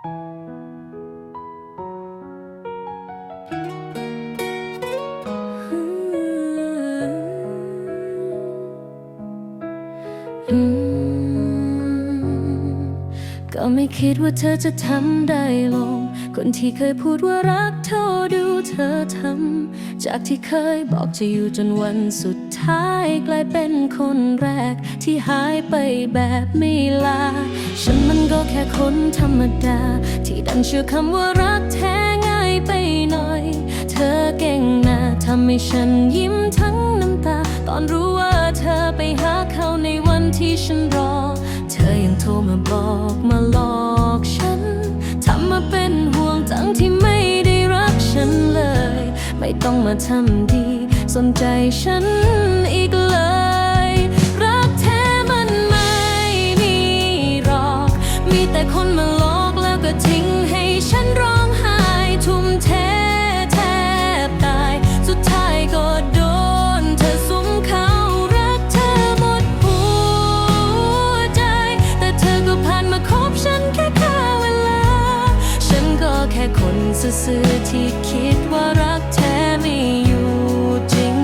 ก็ไม่คิดว่าเธอจะทำได้ลง คนที่เคยพูดว่ารักเธอดูเธอทำ จากที่เคยบอกจะอยู่จนวันสุดท้าย กลายเป็นคนแรกที่หายไปแบบไม่ลา แค่คนธรรมดา ที่ดันเชื่อคำว่ารักแท้ง่ายไปหน่อย เธอเก่งนะทำให้ฉันยิ้มทั้งน้ำตา ตอนรู้ว่าเธอไปหาเขาในวันที่ฉันรอ เธอยังโทรมาบอกมาหลอกฉันทำมาเป็นห่วงทั้งที่ไม่ได้รักฉันเลย ไม่ต้องมาทำดี สนใจฉันอีกเลย ซื่อที่คิดว่ารักแท้ไม่อยู่จริง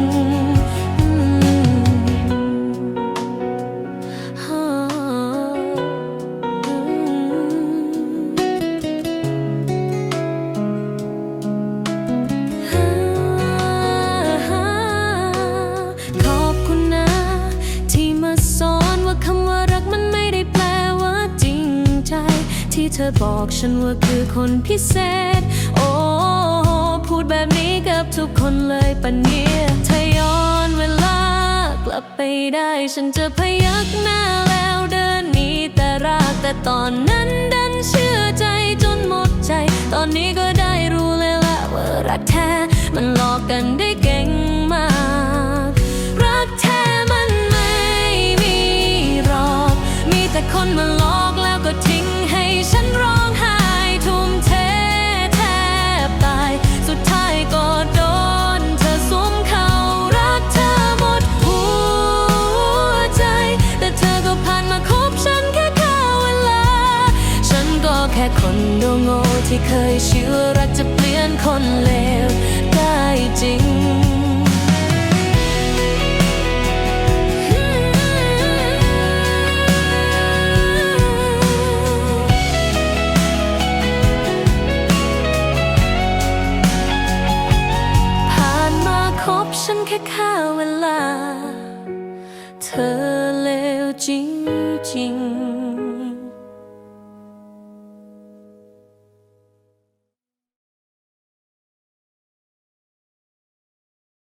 ขอบคุณนะ ที่มาสอนว่าคำว่ารักมันไม่ได้แปลว่าจริงใจ ที่เธอบอกฉันว่าคือคนพิเศษ พูดแบบนี้กับทุกคนเลยปะเนี่ยถ้าย้อนเวลากลับไปได้ ฉันจะพยักหน้าแล้วเดินหนีแต่รักแต่ตอนนั้นดันเชื่อใจจนหมดใจ ตอนนี้ก็ได้รู้เลยละว่ารักแท้ ดวงโง่ที่เคยเชื่อรักจะเปลี่ยนคนเลวได้จริงฉันแค่ค่เวลา เธอเลวจริงจริง